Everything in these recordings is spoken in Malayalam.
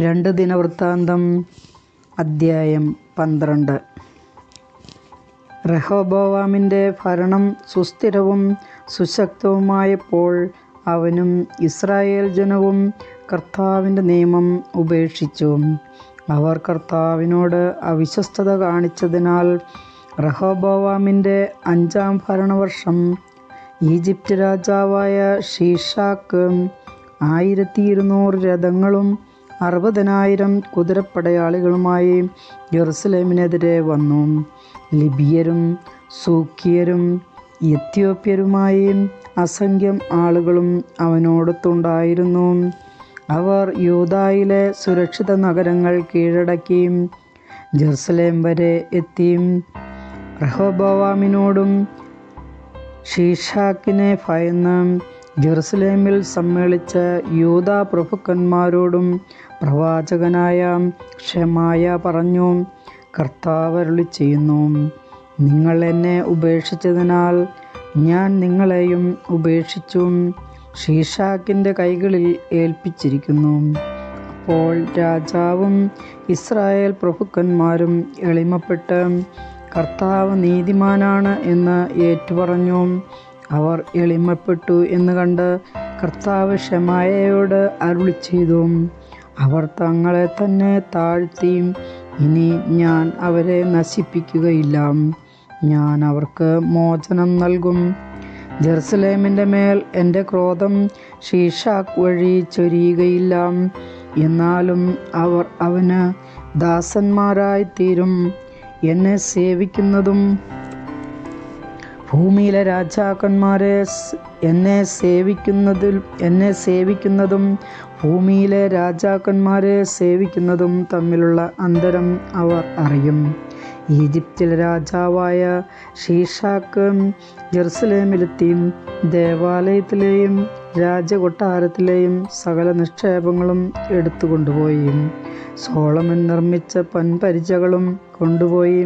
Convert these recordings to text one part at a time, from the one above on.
രണ്ട് ദിനവൃത്താന്തം അദ്ധ്യായം പന്ത്രണ്ട്. റഹോബോവാമിന്റെ ഭരണം സുസ്ഥിരവും സുശക്തവുമായപ്പോൾ അവനും ഇസ്രായേൽ ജനവും കർത്താവിന്റെ നിയമം ഉപേക്ഷിച്ചു. അവർ കർത്താവിനോട് അവിശ്വസ്തത കാണിച്ചതിനാൽ റഹോബോവാമിന്റെ അഞ്ചാം ഭരണവർഷം ഈജിപ്റ്റ് രാജാവായ ഷീഷാക്ക് ആയിരത്തി ഇരുന്നൂറ് രഥങ്ങളും അറുപതിനായിരം കുതിരപ്പടയാളികളുമായി ജെറുസലേമിനെതിരെ വന്നു. ലിബിയരും സൂക്കിയരും എത്യോപ്യരുമായി അസംഖ്യം ആളുകളും അവനോടൊത്തുണ്ടായിരുന്നു. അവർ യൂതായിലെ സുരക്ഷിത നഗരങ്ങൾ കീഴടക്കി ജെറുസലേം വരെ എത്തി. റഹോബവാമിനോടും ഷീഷാക്കിനെ ഭയന്ന് ജെറുസലേമിൽ സമ്മേളിച്ച യൂദാ പ്രഭുക്കന്മാരോടും പ്രവാചകനായ ഷെമായ പറഞ്ഞു കർത്താവരുളി ചെയ്യുന്നു നിങ്ങൾ എന്നെ ഉപേക്ഷിച്ചതിനാൽ ഞാൻ നിങ്ങളെയും ഉപേക്ഷിച്ചു ഷീഷാക്കിന്റെ കൈകളിൽ ഏൽപ്പിച്ചിരിക്കുന്നു. അപ്പോൾ രാജാവും ഇസ്രായേൽ പ്രഭുക്കന്മാരും എളിമപ്പെട്ട് കർത്താവ് നീതിമാനാണ് എന്ന് ഏറ്റുപറഞ്ഞു. അവർ എളിമപ്പെട്ടു എന്ന് കണ്ട് കർത്താവ് ഷെമായയോട് അരുളി ചെയ്തു. അവർ തങ്ങളെ തന്നെ താഴ്ത്തി. ഇനി ഞാൻ അവരെ നശിപ്പിക്കുകയില്ല. ഞാൻ അവർക്ക് മോചനം നൽകും. ജെറുസലേമിന്റെ മേൽ എന്റെ ക്രോധം ഷീഷാക്ക് വഴി ചൊരിയുകയില്ല. എന്നാലും അവർ അവന് ദാസന്മാരായിത്തീരും എന്നെ സേവിക്കുന്നതും ഭൂമിയിലെ രാജാക്കന്മാരെ എന്നെ സേവിക്കുന്നതിൽ എന്നെ സേവിക്കുന്നതും ഭൂമിയിലെ രാജാക്കന്മാരെ സേവിക്കുന്നതും തമ്മിലുള്ള അന്തരം അവർ അറിയും. ഈജിപ്തിലെ രാജാവായ ഷീഷാക്ക് ജെറുസലേമിലെത്തിയും ദേവാലയത്തിലെയും രാജകൊട്ടാരത്തിലെയും സകല നിക്ഷേപങ്ങളും എടുത്തുകൊണ്ടുപോയി. സോളമൻ നിർമ്മിച്ച പൻപരിചകളും കൊണ്ടുപോയി.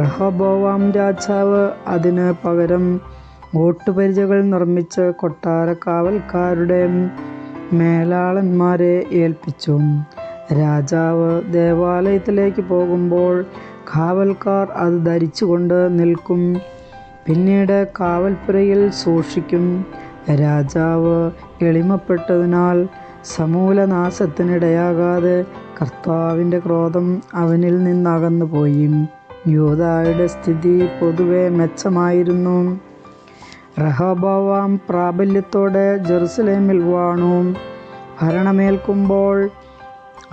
റഹബോവാം രാജാവ് അതിന് പകരം ഓട്ടുപരിചകൾ നിർമ്മിച്ച് കൊട്ടാരക്കാവൽക്കാരുടെ മേലാളന്മാരെ ഏൽപ്പിച്ചു. രാജാവ് ദേവാലയത്തിലേക്ക് പോകുമ്പോൾ കാവൽക്കാർ അത് ധരിച്ചുകൊണ്ട് നിൽക്കും. പിന്നീട് കാവൽപ്പുരയിൽ സൂക്ഷിക്കും. രാജാവ് എളിമപ്പെട്ടതിനാൽ സമൂലനാശത്തിനിടയാകാതെ കർത്താവിന്റെ ക്രോധം അവനിൽ നിന്നകന്നുപോയി. യൂദായുടെ സ്ഥിതി പൊതുവെ മെച്ചമായിരുന്നു. റഹബോവാം പ്രാബല്യത്തോടെ ജെറുസലേമിൽ വാണു. ഭരണമേൽക്കുമ്പോൾ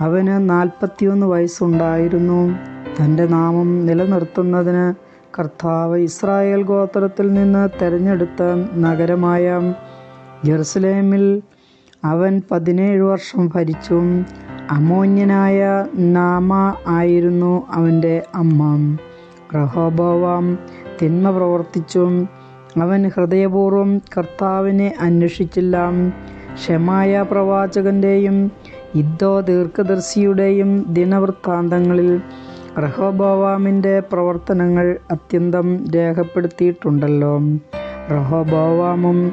അവന് നാൽപ്പത്തിയൊന്ന് വയസ്സുണ്ടായിരുന്നു. തന്റെ നാമം നിലനിർത്തുന്നതിന് കർത്താവ് ഇസ്രായേൽ ഗോത്രത്തിൽ നിന്ന് തെരഞ്ഞെടുത്ത നഗരമായ ജെറുസലേമിൽ അവൻ പതിനേഴ് വർഷം ഭരിച്ചു അമോന്യനായ നാമ ആയിരുന്നു അവന്റെ അമ്മ. റഹോബോവാം തിന്മ പ്രവർത്തിച്ചു അവൻ ഹൃദയപൂർവം കർത്താവിനെ അന്വേഷിച്ചില്ല. ഷെമായ പ്രവാചകന്റെയും ഇദ്ദോ ദീർഘദർശിയുടെയും ദിനവൃത്താന്തങ്ങളിൽ റഹോബോവാമിന്റെ പ്രവർത്തനങ്ങൾ അത്യന്തം രേഖപ്പെടുത്തിയിട്ടുണ്ടല്ലോ. റഹോബോവാമും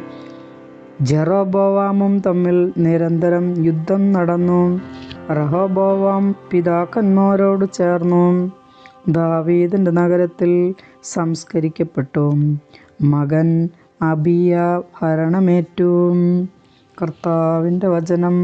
ജെറോബോവാമും തമ്മിൽ നിരന്തരം യുദ്ധം നടന്നു. റഹോബോവാം പിതാക്കന്മാരോട് ചേർന്നു. ദാവീദിന്റെ നഗരത്തിൽ സംസ്കരിക്കപ്പെട്ടു. മകൻ അബിയ ഭരണമേറ്റു. കർത്താവിന്റെ വചനം.